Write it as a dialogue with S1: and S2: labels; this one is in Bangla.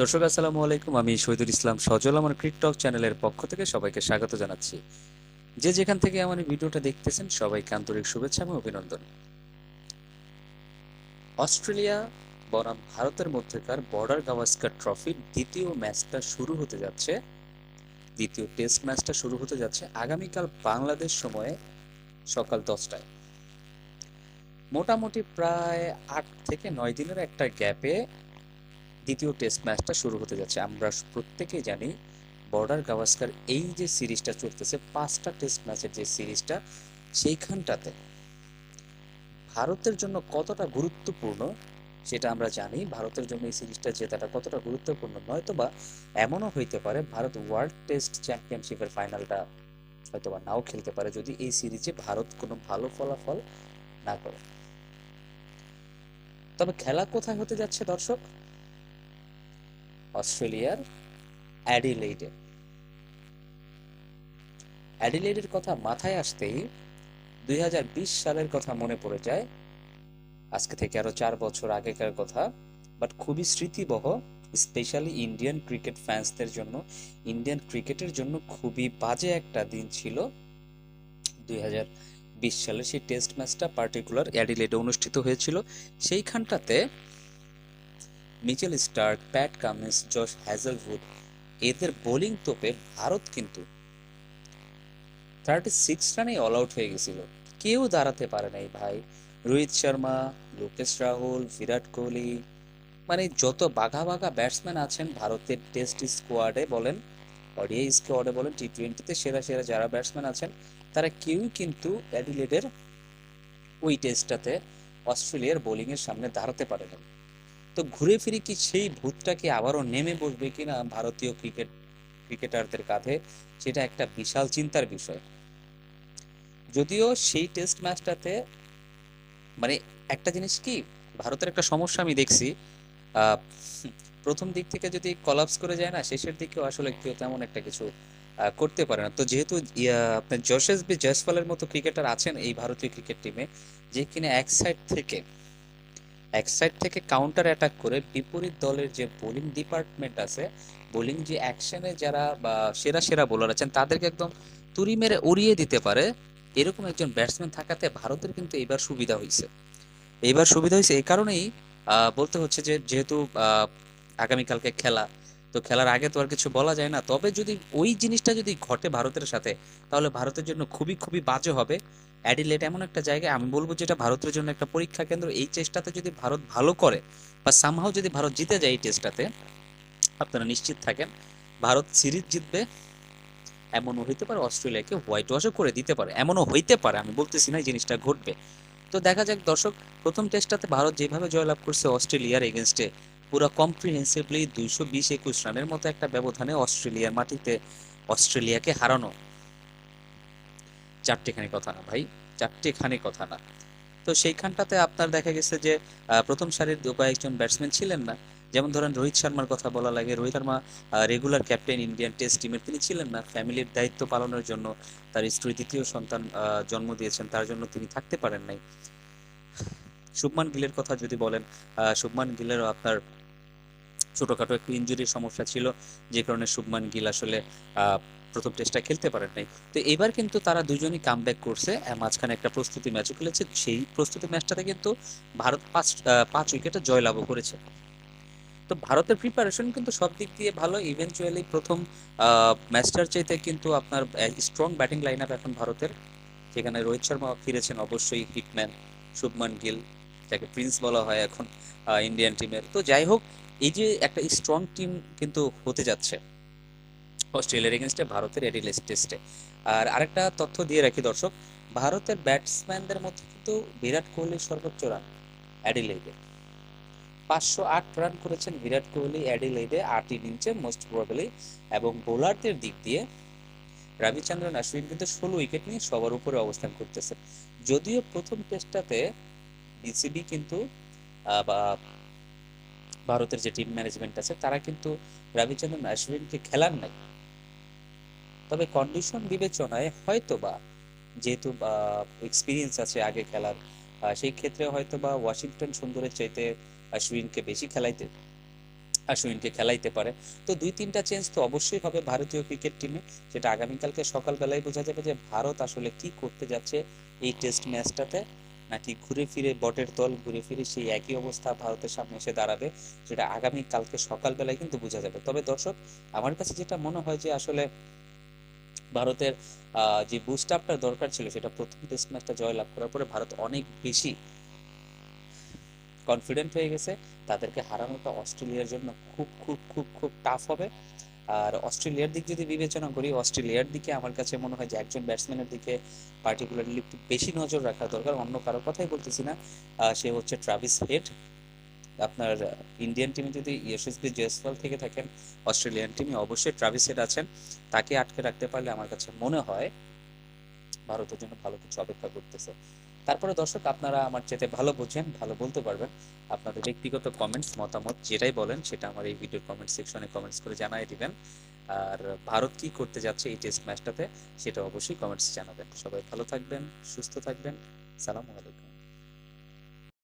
S1: দর্শক, আসসালামু আলাইকুম। আমি শহীদুল ইসলাম সজল, আমার ক্রিকটক চ্যানেলের পক্ষ থেকে সবাইকে স্বাগত জানাচ্ছি। যে যেখান থেকে আমার ভিডিওটা দেখতেছেন, সবাইকে আন্তরিক শুভেচ্ছা এবং অভিনন্দন। অস্ট্রেলিয়া বনাম ভারতের মধ্যেকার বর্ডার গাভাস্কার ট্রফির দ্বিতীয় ম্যাচটা শুরু হতে যাচ্ছে। দ্বিতীয় টেস্ট ম্যাচটা শুরু হতে যাচ্ছে আগামীকাল বাংলাদেশ সময়ে সকাল দশটায়। মোটামুটি প্রায় আট থেকে নয় দিনের একটা গ্যাপে দ্বিতীয় টেস্ট ম্যাচটা শুরু হতে যাচ্ছে। আমরা প্রত্যেকেই জানি বর্ডার গাভাস্কার এই যে সিরিজটা চলতেছে, পাঁচটা টেস্ট ম্যাচের যে সিরিজটা সেইখানটাতে ভারতের জন্য কতটা গুরুত্বপূর্ণ সেটা আমরা জানি। ভারতের জন্য এই সিরিজটা জেতাটা কতটা গুরুত্বপূর্ণ নয়তো বা এমনও হইতে পারে, ভারত ওয়ার্ল্ড টেস্ট চ্যাম্পিয়নশিপের ফাইনালটা হয়তো বা নাও খেলতে পারে যদি এই সিরিজে ভারত কোনো ভালো ফলাফল না করে। তবে খেলা কোথায় হতে যাচ্ছে দর্শক? অস্ট্রেলিয়ার অ্যাডিলেইডে। অ্যাডিলেডের কথা মাথায় আসতেই দুই হাজার বিশ সালের কথা মনে পড়ে যায়। আজকে থেকে আরও চার বছর আগেকার কথা বাট খুবই স্মৃতিবহ স্পেশালি ইন্ডিয়ান ক্রিকেট ফ্যান্সদের জন্য। ইন্ডিয়ান ক্রিকেটের জন্য খুবই বাজে একটা দিন ছিল দুই সালে। সেই টেস্ট ম্যাচটা পার্টিকুলার অ্যাডিলেডে অনুষ্ঠিত হয়েছিল। সেইখানটাতে Mitchell Starc, Pat Cummins, Josh Hazlewood, এদের বোলিং তোপে ভারত কিন্তু থার্টি সিক্স রানে অল আউট হয়ে গেছিল। কেউ দাঁড়াতে পারে নাই ভাই। রোহিত শর্মা, লোকেশ রাহুল, বিরাট কোহলি মানে যত বাঘা বাঘা ব্যাটসম্যান আছেন ভারতের টেস্ট স্কোয়াডে বলেন ওডিআই স্কোয়াডে বলেন টি টোয়েন্টিতে সেরা সেরা যারা ব্যাটসম্যান আছেন, তারা কেউই কিন্তু অ্যাডিলেডের ওই টেস্টটাতে অস্ট্রেলিয়ার বোলিংয়ের সামনে দাঁড়াতে পারে না তো ঘুরে ফিরে কি সেই ভূতটা কি আবারও নেমে বসবে কিনা ভারতীয় ক্রিকেট, ক্রিকেটারদের কাঁধে, সেটা একটা বিশাল চিন্তার বিষয়। যদিও সেই টেস্ট ম্যাচটাতে মানে একটা জিনিস কি, ভারতের একটা সমস্যা আমি দেখছি প্রথম দিক থেকে যদি কলাপস করে যায় না, শেষের দিকেও আসলে কেউ তেমন একটা কিছু করতে পারে না। তো যেহেতু আপনার যশেস বি জয়সওয়ালের মতো ক্রিকেটার আছেন এই ভারতীয় ক্রিকেট টিমে যে কিনা এক সাইড থেকে এক সাইড থেকে কাউন্টার অ্যাটাক করে বিপরীত দলের যে বোলিং ডিপার্টমেন্ট আছে বোলিং যে অ্যাকশনে যারা বা সেরা সেরা বোলার আছেন, তাদেরকে একদম তুড়ি মেরে উড়িয়ে দিতে পারে, এরকম একজন ব্যাটসম্যান থাকাতে ভারতের কিন্তু এবার সুবিধা হয়েছে এবার সুবিধা হয়েছে এই কারণেই বলতে হচ্ছে যে যেহেতু আগামীকালকে খেলা, তো খেলার আগে তো আর কিছু বলা যায় না। তবে যদি ওই জিনিসটা যদি ঘটে ভারতের সাথে, তাহলে ভারতের জন্য খুবই খুবই বাজে হবে। অ্যাডিলেট এমন একটা জায়গা আমি বলব যেটা ভারতের জন্য একটা পরীক্ষা কেন্দ্র, এই চেষ্টাতে যদি ভারত ভালো করে, বা সামহাও যদি ভারত জিতে যায় এই টেস্টটাতে আপনারা নিশ্চিত থাকেন, ভারত সিরিজ জিতবে, এমনও হইতে পারে অস্ট্রেলিয়াকে হোয়াইট ওয়াশও করে দিতে পারে, এমনও হইতে পারে, আমি বলতেছি না এই জিনিসটা ঘটবে। তো দেখা যাক দর্শক, প্রথম টেস্টটাতে ভারত যেভাবে জয়লাভ করছে অস্ট্রেলিয়ার এগেনস্টে পুরো কম্প্রিহেন্সিভলি দুইশো বিশ একুশ রানের মতো একটা ব্যবধানে অস্ট্রেলিয়ার মাটিতে অস্ট্রেলিয়াকে হারানো। চারটেখানি কথা না ভাই, চারটেখানি কথা না। তো সেইখানটাতে আপনার দেখা গেছে যে প্রথম সারির কয়েকজন ব্যাটসম্যান ছিলেন না। যেমন ধরেন রোহিত শর্মার কথা বলা লাগে, Rohit Sharma regular captain Indian test টিমের তিনি ছিলেন না। ফ্যামিলির দায়িত্ব পালনের জন্য তার স্ত্রী দ্বিতীয় সন্তান জন্ম দিয়েছেন, তার জন্য তিনি থাকতে পারেন নাই। শুভমান গিলের কথা যদি বলেন শুভমান গিলেরও আপনার ছোটখাটো একটু ইঞ্জুরির সমস্যা ছিল, যে কারণে শুভমান গিল আসলে প্রথম টেস্টটা খেলতে পারেন নাই। তো এবার কিন্তু তারা দুজনই কামব্যাক করছে মাঝখানে একটা প্রস্তুতি ম্যাচও খেলেছে, সেই প্রস্তুতি ম্যাচটাতে কিন্তু ভারত পাঁচ পাঁচ উইকেটে জয়লাভও করেছে। তো ভারতের প্রিপারেশন কিন্তু সব দিক দিয়ে ভালো ইভেনচুয়ালি প্রথম ম্যাচটার চাইতে কিন্তু আপনার স্ট্রং ব্যাটিং লাইন এখন ভারতের। যেখানে রোহিত শর্মা ফিরেছেন অবশ্যই হিটম্যান শুভমান গিল, যাকে প্রিন্স বলা হয় এখন ইন্ডিয়ান টিমের তো যাই হোক এই যে একটা স্ট্রং টিম কিন্তু হতে যাচ্ছে অস্ট্রেলিয়ার এগেনস্টে ভারতের এডিলেস টেস্টে আর আরেকটা তথ্য দিয়ে রাখি দর্শক, ভারতের ব্যাটসম্যানদের মধ্যে কিন্তু বিরাট কোহলির সর্বোচ্চ রান অ্যাডিলেইডে পাঁচশো আট রান করেছেন বিরাট কোহলি অ্যাডিলেডে আট ইনিংসে মোস্ট প্রবাবলি এবং বোলারদের দিক দিয়ে রবিচন্দ্রন অশ্বিন কিন্তু ষোলো উইকেট নিয়ে সবার উপরে অবস্থান করতেছে। যদিও প্রথম টেস্টটাতে বিসিবি কিন্তু বা ভারতের যে টিম ম্যানেজমেন্ট আছে, তারা কিন্তু রবিচন্দ্রন অশ্বিনকে খেলার নাই। তবে কন্ডিশন বিবেচনায় হয়তো বা যেহেতু এক্সপিরিয়েন্স আছে আগে খেলার সেই ক্ষেত্রে হয়তো বা ওয়াশিংটন সুন্দরের চাইতে অশ্বিনকে বেশি খেলাইতে আশ্বিনকে খেলাইতে পারে। তো দুই তিনটা চেঞ্জ তো অবশ্যই হবে ভারতীয় ক্রিকেট টিমে সেটা আগামীকালকে সকালবেলায় বোঝা যাবে যে ভারত আসলে কি করতে যাচ্ছে এই টেস্ট ম্যাচটাতে নাকি ঘুরে ফিরে, বটের দল ঘুরে ফিরে সেই একই অবস্থা ভারতের সামনে এসে দাঁড়াবে সেটা আগামী কালকে সকালবেলায় কিন্তু বোঝা যাবে। তবে দর্শক, আমার কাছে যেটা মনে হয় যে আসলে ভারতের যে বুস্ট আপটা দরকার ছিল, সেটা প্রথম টেস্ট ম্যাচটা জয়লাভ করার পরে ভারত অনেক বেশি কনফিডেন্ট হয়ে গেছে। তাদেরকে হারানোটা অস্ট্রেলিয়ার জন্য খুব খুব খুব খুব টাফ হবে। আর অস্ট্রেলিয়ার দিক যদি বিবেচনা করি, অস্ট্রেলিয়ার দিকে আমার কাছে মনে হয় যে একজন ব্যাটসম্যানের দিকে পার্টিকুলারলি একটু বেশি নজর রাখা দরকার। অন্য কারও কথাই বলতেছি না। সে হচ্ছে ট্রাভিস হেড আপনার ইন্ডিয়ান টিমে যদি ইয়শস্বী জয়সওয়াল থেকে থাকেন, অস্ট্রেলিয়ান টিমে অবশ্যই ট্রাভিস হেড আছেন। তাকে আটকে রাখতে পারলে আমার কাছে মনে হয় ভারতের জন্য ভালো কিছু অপেক্ষা করতেছে। তারপরে দর্শক, আপনারা আমার চেতে ভালো বোঝেন, ভালো বলতে পারবেন। আপনাদের ব্যক্তিগত কমেন্টস মতামত যেটাই বলেন, সেটা আমার এই ভিডিওর কমেন্ট সেকশনে কমেন্টস করে জানাই দিবেন। আর ভারত কি করতে যাচ্ছে এই টেস্ট ম্যাচটাতে সেটা অবশ্যই কমেন্টস জানাবেন। সবাই ভালো থাকবেন, সুস্থ থাকবেন। সালামু আলাইকুম।